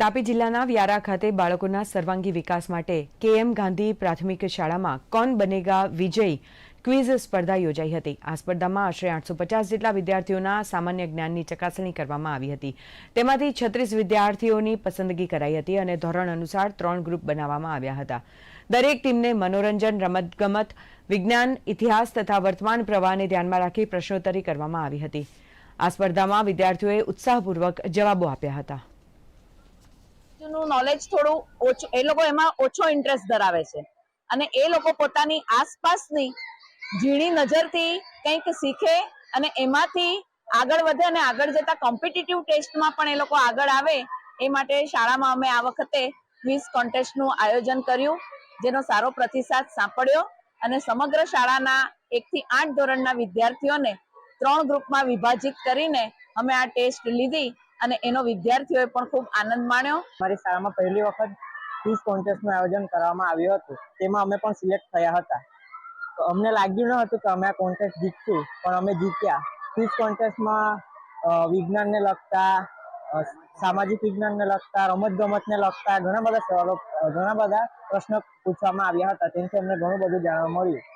તાપી જિલ્લાના વ્યારા ખાતે બાળકોના સર્વાંગી વિકાસ માટે કેએમ ગાંધી પ્રાથમિક શાળામાં કોન બનેગા વિજય ક્વિઝ સ્પર્ધા યોજાઈ હતી. આ સ્પર્ધામાં આશરે આઠસો પચાસ જેટલા વિદ્યાર્થીઓના સામાન્ય જ્ઞાનની ચકાસણી કરવામાં આવી હતી. તેમાંથી છત્રીસ વિદ્યાર્થીઓની પસંદગી કરાઈ હતી અને ધોરણ અનુસાર ત્રણ ગ્રુપ બનાવવામાં આવ્યા હતા. દરેક ટીમને મનોરંજન, રમતગમત, વિજ્ઞાન, ઇતિહાસ તથા વર્તમાન પ્રવાહને ધ્યાનમાં રાખી પ્રશ્નોત્તરી કરવામાં આવી હતી. આ સ્પર્ધામાં વિદ્યાર્થીઓએ ઉત્સાહપૂર્વક જવાબો આપ્યા હતા. નું નોલેજ થોડું ઓછું, એ લોકો એમાં ઓછો ઇન્ટરેસ્ટ ધરાવે છે. અને એ લોકો પોતાની આસપાસની ઝીણી નજરથી કંઈક શીખે અને એમાંથી આગળ વધે અને આગળ જતા કોમ્પિટિટિવ ટેસ્ટમાં પણ એ લોકો આગળ આવે, એ માટે શાળામાં અમે આ વખતે ક્વિઝ કોન્ટેસ્ટનું આયોજન કર્યું, જેનો સારો પ્રતિસાદ સાંપડ્યો અને સમગ્ર શાળાના એકથી આઠ ધોરણના વિદ્યાર્થીઓને ત્રણ ગ્રુપમાં વિભાજિત કરીને અમે આ ટેસ્ટ લીધી અને એનો વિદ્યાર્થીઓએ પણ ખૂબ આનંદ માણ્યો. મારી શાળામાં પહેલી વખત ક્વિઝ કોન્ટેસ્ટનું આયોજન કરવામાં આવ્યું હતું. તેમાં અમે પણ સિલેક્ટ થયા હતા. અમને લાગ્યું ન હતું કે અમે આ કોન્ટેસ્ટ જીતશું, પણ અમે જીત્યા. ક્વિઝ કોન્ટેસ્ટમાં વિજ્ઞાનને લગતા સામાજિક વિજ્ઞાનને લગતા રમત ગમતને લગતા ઘણા બધા સવાલો ઘણા બધા પ્રશ્નો પૂછવામાં આવ્યા હતા. તેનાથી અમને ઘણું બધું જાણવા મળ્યું.